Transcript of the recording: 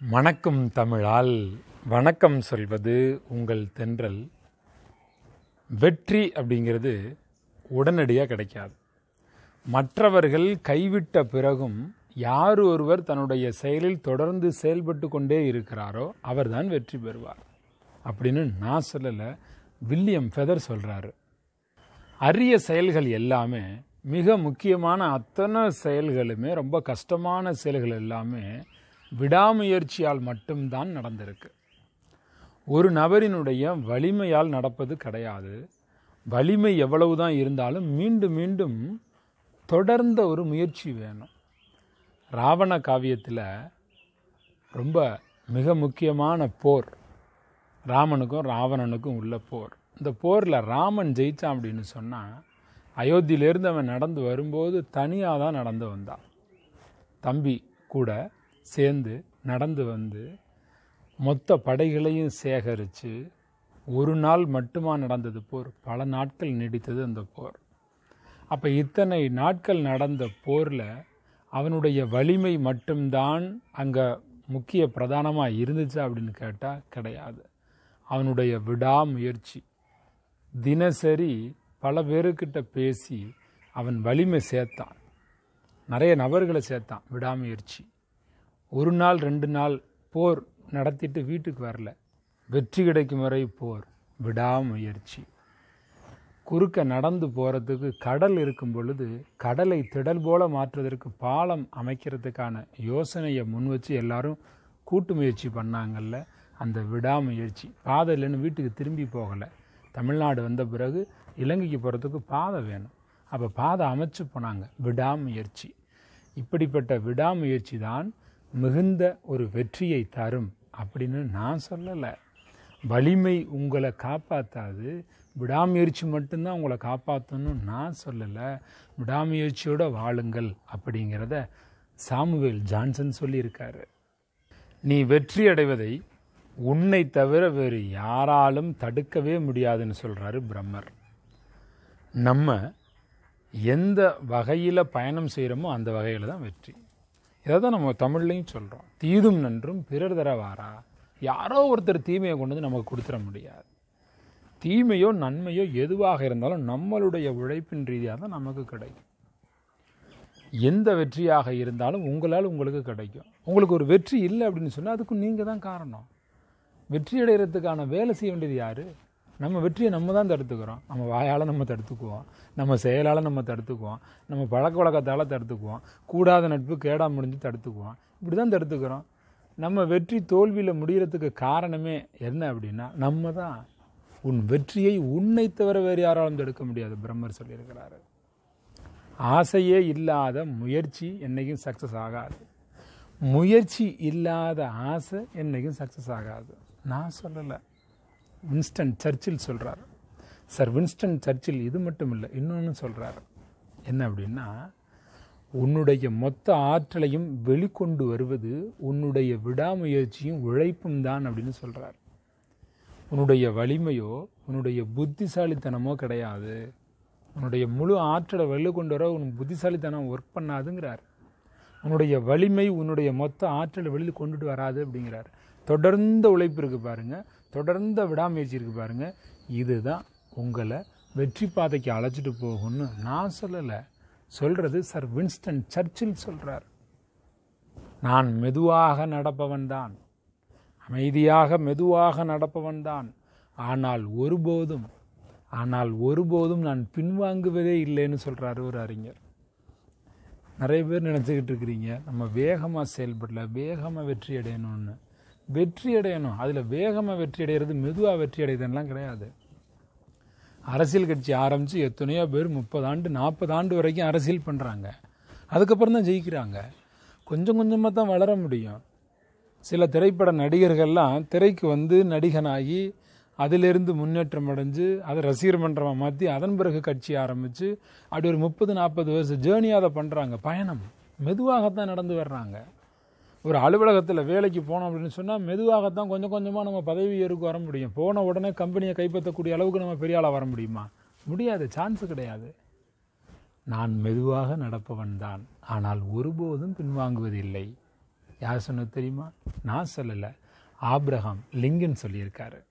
வணக்கம் தமிழால் வணக்கம் சொல்வது உங்கள் தென்றல். வெற்றி அப்படிங்கிறது உடனடியாக கிடைக்காது. மற்றவர்கள் கைவிட்ட பிறகும் யார் ஒருவர் தன்னுடைய செயலில் தொடர்ந்து செயல்பட்டு கொண்டே இருக்கிறாரோ அவர்தான் வெற்றி பெறுவார். அப்படின்னு நான் சொல்லலை வில்லியம் ஃபெதர் சொல்கிறாரு அரிய செயல்கள் எல்லாமே மிக முக்கியமான அத்தனை செயல்களுமே ரொம்ப கஷ்டமான செயல்கள் எல்லாமே விடாமுயற்சியால் மட்டும்தான் நடந்திருக்கு. ஒரு நபரினுடைய வலிமையால் நடப்பது கிடையாது. வலிமை எவ்வளவுதான் இருந்தாலும் மீண்டும் மீண்டும் தொடர்ந்த ஒரு முயற்சி வேணும். ராவண காவியத்தில் ரொம்ப மிக முக்கியமான போர். ராமனுக்கும் ராவணனுக்கும் உள்ள போர். இந்த போரில் ராமன் ஜெயிச்சான் அப்படின்னு சொன்னால் அயோத்தியிலேருந்து அவன் நடந்து வரும்போது தனியாக தான் நடந்து வந்தான். தம்பி கூட சேர்ந்து நடந்து வந்து மொத்த படைகளையும் சேகரித்து ஒரு நாள் மட்டுமா நடந்தது போர். பல நாட்கள் நீடித்தது அந்த போர். அப்போ இத்தனை நாட்கள் நடந்த போரில் அவனுடைய வலிமை மட்டும்தான் அங்கே முக்கிய பிரதானமாக இருந்துச்சு அப்படின்னு கேட்டால் கிடையாது. அவனுடைய விடாமுயற்சி. தினசரி பல பேருக்கிட்ட பேசி அவன் வலிமை சேர்த்தான். நிறைய நபர்களை சேர்த்தான் விடாமுயற்சி. ஒரு நாள் ரெண்டு நாள் போர் நடத்திட்டு வீட்டுக்கு வரல. வெற்றி கிடைக்கும் வரை போர் விடாமுயற்சி. குறுக்க நடந்து போகிறதுக்கு கடல் இருக்கும் பொழுது கடலை திடல் போல மாற்றுவதற்கு பாலம் அமைக்கிறதுக்கான யோசனையை முன் வச்சு எல்லாரும் கூட்டு முயற்சி பண்ணாங்கல்ல அந்த விடாமுயற்சி. பாதை இல்லைன்னு வீட்டுக்கு திரும்பி போகலை. தமிழ்நாடு வந்த பிறகு இலங்கைக்கு போகிறதுக்கு பாதை வேணும். அப்போ பாதை அமைச்சு போனாங்க விடாமுயற்சி. இப்படிப்பட்ட விடாமுயற்சி தான் மிகுந்த ஒரு வெற்றியை தரும் அப்படின்னு நான் சொல்லலை. வலிமை உங்களை காப்பாற்றாது விடாமுயற்சி மட்டும்தான் உங்களை காப்பாற்றணும் நான் சொல்லலை. விடாமுயற்சியோடு வாழுங்கள் அப்படிங்கிறத சாமுவேல் ஜான்சன் சொல்லியிருக்காரு. நீ வெற்றி அடைவதை உன்னை தவிர வேறு யாராலும் தடுக்கவே முடியாதுன்னு சொல்கிறாரு பிரம்மர். நம்ம எந்த வகையில் பயணம் செய்கிறோமோ அந்த வகையில் தான் வெற்றி. இதை தான் நம்ம தமிழ்லையும் சொல்கிறோம் தீதும் நன்றும் பிறர் தர வாரா யாரோ ஒருத்தர் தீமையை கொண்டு வந்து நமக்கு கொடுத்துட முடியாது. தீமையோ நன்மையோ எதுவாக இருந்தாலும் நம்மளுடைய உழைப்பின் ரீதியாக தான் நமக்கு கிடைக்கும். எந்த வெற்றியாக இருந்தாலும் உங்களால் உங்களுக்கு கிடைக்கும். உங்களுக்கு ஒரு வெற்றி இல்லை அப்படின்னு சொன்னால் அதுக்கு நீங்கள் தான் காரணம். வெற்றி அடைகிறதுக்கான வேலை செய்ய வேண்டியது யார்? நம்ம வெற்றியை நம்ம தான் தடுத்துக்கிறோம். நம்ம வாயால் நம்ம தடுத்துக்குவோம். நம்ம செயலால் நம்ம தடுத்துக்குவோம். நம்ம பழக்க வழக்கத்தால் தடுத்துக்குவோம். கூடாத நட்பு கேடா முடிஞ்சு தடுத்துக்குவோம். இப்படி தான் தடுத்துக்கிறோம். நம்ம வெற்றி தோல்வியில் முடிகிறதுக்கு காரணமே என்ன அப்படின்னா நம்ம தான். உன் வெற்றியை உன்னை தவிர வேறு யாராலும் தடுக்க முடியாது பிரம்மர் சொல்லியிருக்கிறாரு. ஆசையே இல்லாத முயற்சி என்றைக்கும் சக்ஸஸ் ஆகாது. முயற்சி இல்லாத ஆசை என்றைக்கும் சக்ஸஸ் ஆகாது. நான் சொல்லலை. வின்ஸ்டன் சர்ச்சில் சொல்கிறார் சார் வின்ஸ்டன் சர்ச்சில் இது மட்டும் இல்லை இன்னொன்று சொல்கிறார் என்ன அப்படின்னா உன்னுடைய மொத்த ஆற்றலையும் வெளிக்கொண்டு வருவது உன்னுடைய விடாமுயற்சியும் உழைப்பும் தான் அப்படின்னு சொல்கிறார் உன்னுடைய வலிமையோ உன்னுடைய புத்திசாலித்தனமோ கிடையாது. உன்னுடைய முழு ஆற்றலை வெளிக்கொண்டு வர உன் புத்திசாலித்தனம் ஒர்க் பண்ணாதுங்கிறார். உன்னுடைய வலிமை உன்னுடைய மொத்த ஆற்றலை வெளியில் கொண்டுட்டு வராது அப்படிங்கிறார். தொடர்ந்த உழைப்பு இருக்குது பாருங்கள் தொடர்ந்த விடாமுயற்சி இருக்குது பாருங்கள் இதுதான் உங்களை வெற்றி பாதைக்கு அழைச்சிட்டு போகும்னு நான் சொல்லலை. சொல்கிறது சார் வின்ஸ்டன் சர்ச்சில் சொல்கிறார் நான் மெதுவாக நடப்பவன் தான். அமைதியாக மெதுவாக நடப்பவன் தான். ஆனால் ஒருபோதும் ஆனால் ஒருபோதும் நான் பின்வாங்குவதே இல்லைன்னு சொல்கிறாரு ஒரு அறிஞர். நிறைய பேர் நினச்சிக்கிட்டு இருக்கிறீங்க நம்ம வேகமாக செயல்படல வேகமாக வெற்றி அடையணும்னு. வெற்றி அடையணும் அதில் வேகமாக வெற்றி அடைகிறது மெதுவாக வெற்றி அடையுதுன்னெலாம் கிடையாது. அரசியல் கட்சி ஆரம்பித்து எத்தனையோ பேர் முப்பது ஆண்டு நாற்பது ஆண்டு வரைக்கும் அரசியல் பண்ணுறாங்க அதுக்கப்புறம் தான் ஜெயிக்கிறாங்க. கொஞ்சம் கொஞ்சமாக தான் வளர முடியும். சில திரைப்பட நடிகர்கள்லாம் திரைக்கு வந்து நடிகனாகி அதிலிருந்து முன்னேற்றம் அடைஞ்சு அதை ரசிகர் மன்றமாக மாற்றி அதன் பிறகு கட்சி ஆரம்பித்து அப்படி ஒரு முப்பது நாற்பது வருஷம் ஜேர்னியாக அதை பண்ணுறாங்க பயணம். மெதுவாகத்தான் நடந்து வர்றாங்க. ஒரு அலுவலகத்தில் வேலைக்கு போனோம் அப்படின்னு சொன்னால் மெதுவாகத்தான் கொஞ்சம் கொஞ்சமாக நம்ம பதவி உயர்வுக்கு வர முடியும். போன உடனே கம்பெனியை கைப்பற்றக்கூடிய அளவுக்கு நம்ம பெரிய ஆளாக வர முடியுமா? முடியாது சான்ஸ் கிடையாது. நான் மெதுவாக நடப்பவன் தான். ஆனால் ஒருபோதும் பின்வாங்குவதில்லை. யார் சொன்னது தெரியுமா? நான் சொல்லலை. ஆப்ரஹாம் லிங்கன் சொல்லியிருக்காரு.